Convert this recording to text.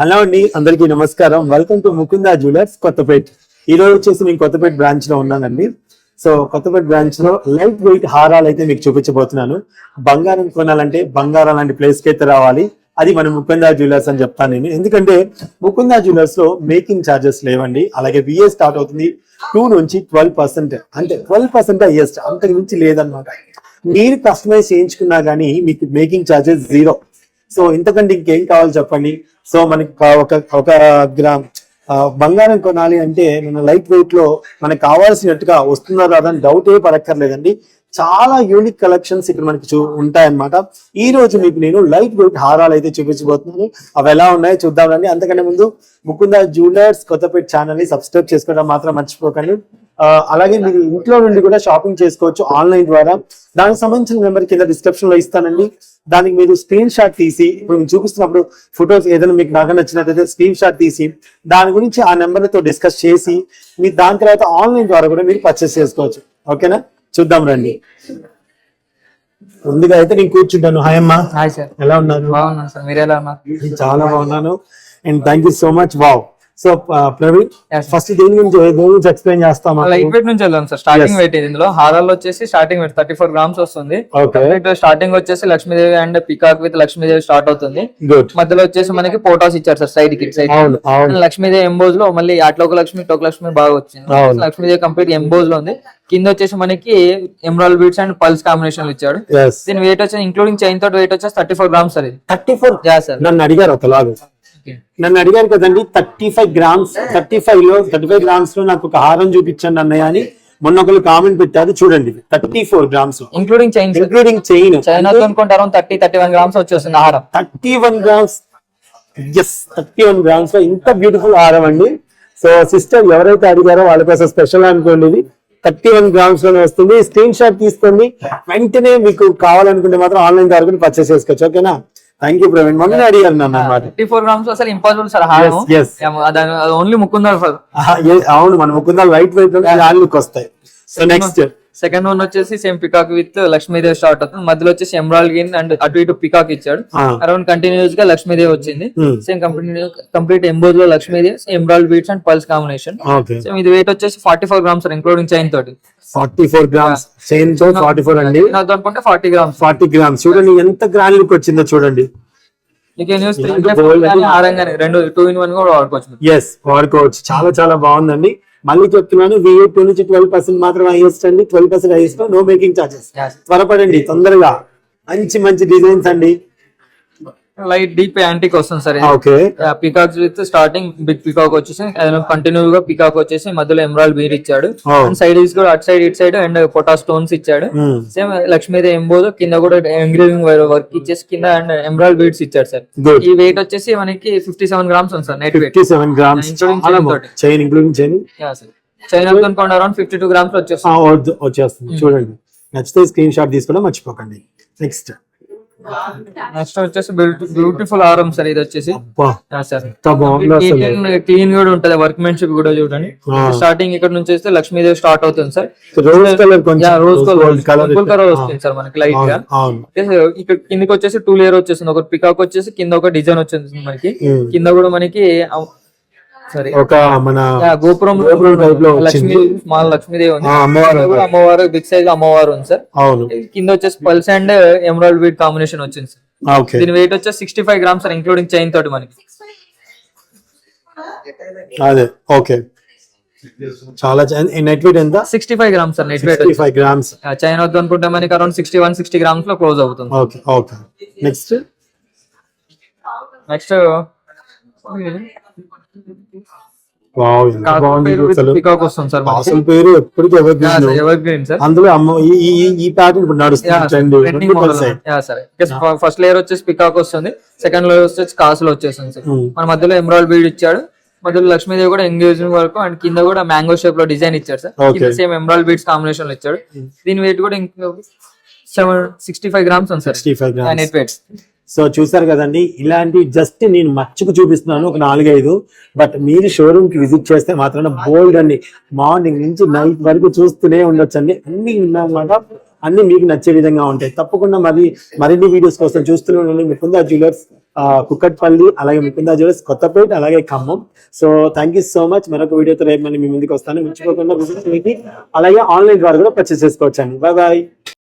Hello అండి అందరికీ నమస్కారం. Welcome to Mukunda jewellers Kothapet ఈ రోజు వచ్చేసి నేను కొత్తపేట్ బ్రాంచ్లో ఉన్నానండి సో కొత్తపేట్ బ్రాంచ్లో లైట్ వెయిట్ హారాలు అయితే మీకు చూపించబోతున్నాను. బంగారం కొనాలంటే బంగారం లాంటి ప్లేస్కి అయితే రావాలి. అది మన ముకుందా జ్యువెలర్స్ అని చెప్తాను నేను. ఎందుకంటే ముకుందా జ్యువెలర్స్లో మేకింగ్ ఛార్జెస్ లేవండి. అలాగే విఏ స్టార్ట్ అవుతుంది టూ నుంచి ట్వెల్వ్ పర్సెంట్ అంటే ట్వెల్వ్ పర్సెంట్ అయ్యేస్ట్ అంతకు మించి లేదనమాట మీరు కస్టమైజ్ చేయించుకున్నా గానీ మీకు మేకింగ్ ఛార్జెస్ జీరో సో ఇంతకంటే ఇంకేం కావాలి చెప్పండి? సో మనకి ఒక ఒక గ్రామ్ బంగారం కొనాలి అంటే మన లైట్ వెయిట్లో మనకు కావాల్సినట్టుగా వస్తుందా రాదా అని డౌట్ ఏ పడక్కర్లేదండి. చాలా యూనిక్ కలెక్షన్స్ ఇక్కడ మనకి చూ ఉంటాయన్నమాట. ఈ రోజు మీకు నేను లైట్ వెయిట్ హారాలు అయితే చూపించబోతున్నాను. అవి ఎలా ఉన్నాయో చూద్దామండి అంతకంటే ముందు ముకుంద జ్యువెలర్స్ కొత్తపేట ఛానల్ని సబ్స్క్రైబ్ చేసుకోవడం మాత్రం మర్చిపోకండి. అలాగే మీరు ఇంట్లో నుండి కూడా షాపింగ్ చేసుకోవచ్చు ఆన్లైన్ ద్వారా. దానికి సంబంధించిన నెంబర్ కింద డిస్క్రిప్షన్లో ఇస్తానండి. దానికి మీరు స్క్రీన్ షాట్ తీసి ఇప్పుడు నేను చూపిస్తున్నప్పుడు ఫొటోస్ ఏదైనా మీకు బాగా నచ్చినట్లయితే స్క్రీన్ షాట్ తీసి దాని గురించి ఆ నెంబర్లతో డిస్కస్ చేసి మీరు దాని తర్వాత ఆన్లైన్ ద్వారా కూడా మీరు పర్చేస్ చేసుకోవచ్చు. ఓకేనా చూద్దాం రండి. ముందుగా అయితే నేను కూర్చుంటాను. హాయ్ అమ్మా. హాయ్ సార్ ఎలా ఉన్నారు? బాగున్నాను సార్ మీరు ఎలా ఉన్నారు చాలా బాగున్నాను. And thank you so much wow so Praveen. First దేని గురించి దేని గురించి ఎక్స్ప్లెయిన్ చేస్తామా లైట్ వెయిట్ నుంచి వెళ్దాం సార్. స్టార్టింగ్. వెయిట్ ఇది ఇందులో. హారాల్లో వచ్చేసి starting weight thirty four grams వస్తుంది స్టార్టింగ్ వచ్చేసి Lakshmidevi and peacock with Lakshmidevi start అవుతుంది. మధ్యలో వచ్చేసి మనకి పోటాస్ ఇచ్చారు సార్ సైడ్కి సైడ్ లక్ష్మీదేవి ఎంబోజ్లో మళ్ళీ అట్లోక లక్ష్మి టోక లక్ష్మి బాగా వచ్చింది. లక్ష్మీదేవి కంప్లీట్ ఎంబోజ్లో ఉంది. కింద వచ్చేసి మనకి emerald beads and pearls combination ఇచ్చాడు. దీని వెయిట్ వచ్చేసి ఇంక్లూడింగ్ చైన్ తోటి వెయిట్ వచ్చేసి thirty four grams sir thirty four నన్ను అడిగారు ఒకలాగా. నన్ను అడిగారు కదండి థర్టీ ఫైవ్ గ్రామ్స్ థర్టీ ఫైవ్లో థర్టీ ఫైవ్ గ్రామ్స్లో నాకు ఒక హారం చూపించండి అన్నయ్య అని మొన్న ఒకరు కామెంట్ పెట్టారు చూడండి thirty four grams including chain including chain China అనుకుంటే around thirty thirty one grams వచ్చేస్తుంది ఆహారం thirty one grams yes thirty one గ్రామ్స్లో ఇంత బ్యూటిఫుల్ హారం అండి. సో సిస్టర్ ఎవరైతే అడిగారో వాళ్ళ కోసం స్పెషల్ అనుకోండి ఇది. థర్టీ వన్ గ్రామ్స్లోనే వస్తుంది. స్క్రీన్ షాట్ తీసుకోండి. వెంటనే మీకు కావాలనుకుంటే మాత్రం ఆన్లైన్ ద్వారా పర్చేస్ చేసుకోవచ్చు. ఓకేనా థ్యాంక్ యూ ప్రవీణ్ మొన్న అడిగారు నన్ను అన్నమాట. థర్టీ ఫోర్ గ్రామ్స్ అసలు ఇంపాసిబుల్ సార్. ఓన్లీ ఏ- అవును మన ముకుందా లైట్ వెయిట్ దానికి వస్తాయి సో నెక్స్ట్ సెకండ్ వన్ వచ్చేసి same peacock with Lakshmidevi start అవుతుంది. మధ్యలో వచ్చేసి ఎమరాల్ గిన్ అండ్ అటు ఇటు పికాక్ ఇచ్చాడు. అరౌండ్ కంటిన్యూస్గా లక్ష్మీదేవి వచ్చింది. Same complete complete ఎంబోజ్లో Lakshmidevi emerald beads and pearls combination same ఇది వెయిట్ వచ్చేసి forty four grams including chain తోటి. ఫార్టీ ఫోర్ గ్రామ్స్ చైన్తో ఫార్టీ ఫోర్ అండి? నాకు అనుకుంటే ఫార్టీ గ్రామ్స్ ఫార్టీ గ్రామ్స్ చూడండి ఎంత గ్రాండ్ లుక్ వచ్చిందో చూడండి. రెండు టూ ఇన్ వన్ కూడా వాడుకోవచ్చు ఎస్ వాడుకోవచ్చు. చాలా చాలా బాగుందండి. మళ్ళీ చెప్తున్నాను విఏ టూ నుంచి ట్వెల్వ్ పర్సెంట్ మాత్రం హైయెస్ట్ అండి. Twelve percent highest no making Yes. త్వరపడండి తొందరగా. మంచి మంచి డిజైన్స్ అండి. లైట్ డీప్ యాంటిక్ వస్తుంది sir okay. Peacock with starting big peacock వచ్చేసి కంటిన్యూ గా పికాక్ వచ్చేసి మధ్యలో ఎమరాల్ బీర్ ఇచ్చాడు. సైడ్ కూడా అటు సైడ్ ఇటు సైడ్ అండ్ పొటా స్టోన్స్ ఇచ్చాడు. సేమ్ లక్ష్మీదేవి ఎంబోదు కింద కూడా ఎంగ్రేవింగ్ వర్క్ ఇచ్చేసి కింద అండ్ ఎమరాల్ బీడ్స్ ఇచ్చాడు సార్. ఈ వెయిట్ వచ్చేసి మనకి ఫిఫ్టీ సెవెన్ గ్రామ్స్ ఉంది sir net weight seven grams. Chain including chain China అనుకోండి అరౌండ్ ఫిఫ్టీ టూ గ్రామ్స్ వచ్చేస్తుంది. వచ్చేస్తుంది. చూడండి. నచ్చితే స్క్రీన్ షాట్ తీసుకోవడం మర్చిపోకండి. నెక్స్ట్ నెక్స్ట్ వచ్చేసి బ్యూటిఫుల్ ఆరం సార్ ఇది వచ్చేసి క్లీన్ కూడా ఉంటది వర్క్మెన్షిప్ కూడా చూడండి. స్టార్టింగ్ ఇక్కడ నుంచి వస్తే లక్ష్మీదేవి స్టార్ట్ అవుతుంది sir. Rose colour rose colour వస్తుంది సార్ మనకి లైట్గా. ఇక్కడ కిందకి వచ్చేసి టూ లేయర్ వచ్చేసింది. ఒక పికాక్ వచ్చేసి కింద ఒక డిజైన్ వచ్చేసింది మనకి. కింద కూడా మనకి సరే ఒక మన గోపురం గోపురం type లో లక్ష్మీ. స్మాల్ లక్ష్మీదేవి ఉంది. అమ్మవారు అమ్మవారు బిగ్ సైజ్ అమ్మవారు ఉంది సార్. అవును. కింద వచ్చేసి pearls and emerald beads combination వచ్చింది సార్. ఓకే. దీని వెయిట్ వచ్చేసి sixty five grams sir including chain తోటి మనకి. అదే ఓకే. చాలా నెట్ వెయిట్ ఎంత? Sixty five grams sir net weight five grams chain వద్దు అనుకుంటే మనకి అరౌండ్ సిక్స్టీ వన్ సిక్స్టీ గ్రామ్స్లో క్లోజ్ అవుతుంది ఓకే ఓకే. నెక్స్ట్ నెక్స్ట్ అసలు. పేరు ఎప్పటికీ అందులో ఈ ప్యాటర్న్ ఇప్పుడు నడుస్తుంది ఫస్ట్ లేయర్ వచ్చేసి పికాక్ వస్తుంది. సెకండ్ లేయర్ వచ్చేసి కాసులు వచ్చేసింది సార్. Hmm. మన మధ్యలో ఎమరాల్డ్ బీడ్ ఇచ్చాడు. మధ్యలో లక్ష్మీదేవి కూడా ఎంగేజింగ్ వరకు అండ్ కింద కూడా మ్యాంగో షేప్లో డిజైన్ ఇచ్చాడు సార్. సేమ్ ఎమరాల్డ్ బీడ్స్ కాంబినేషన్లో ఇచ్చాడు. దీని వెయిట్ కూడా సెవెన్ సిక్స్టీ ఫైవ్ గ్రామ్స్ ఉంది సార్. వెయిట్స్ సో చూసారు కదండి ఇలాంటి జస్ట్ నేను మచ్చుకు చూపిస్తున్నాను ఒక నాలుగైదు. బట్ మీరు షోరూమ్కి విజిట్ చేస్తే మాత్రం బోల్డ్ అండి. మార్నింగ్ నుంచి నైట్ వరకు చూస్తూనే ఉండొచ్చండి. అన్ని ఉన్నాయన్నమాట. అన్ని మీకు నచ్చే విధంగా ఉంటాయి. తప్పకుండా మరి మరిన్ని వీడియోస్ కోసం చూస్తూనే ఉండండి. ముకుందా జ్యువెలర్స్ కుక్కట్పల్లి అలాగే ముకుందా జ్యువెలర్స్ కొత్తపేట అలాగే Khammam. So thank you so much మరొక వీడియోతో రేపు మళ్ళీ మీ ముందుకు వస్తాను. మర్చిపోకుండా అలాగే ఆన్లైన్ ద్వారా కూడా పర్చేస్ చేసుకోవచ్చండి. Bye bye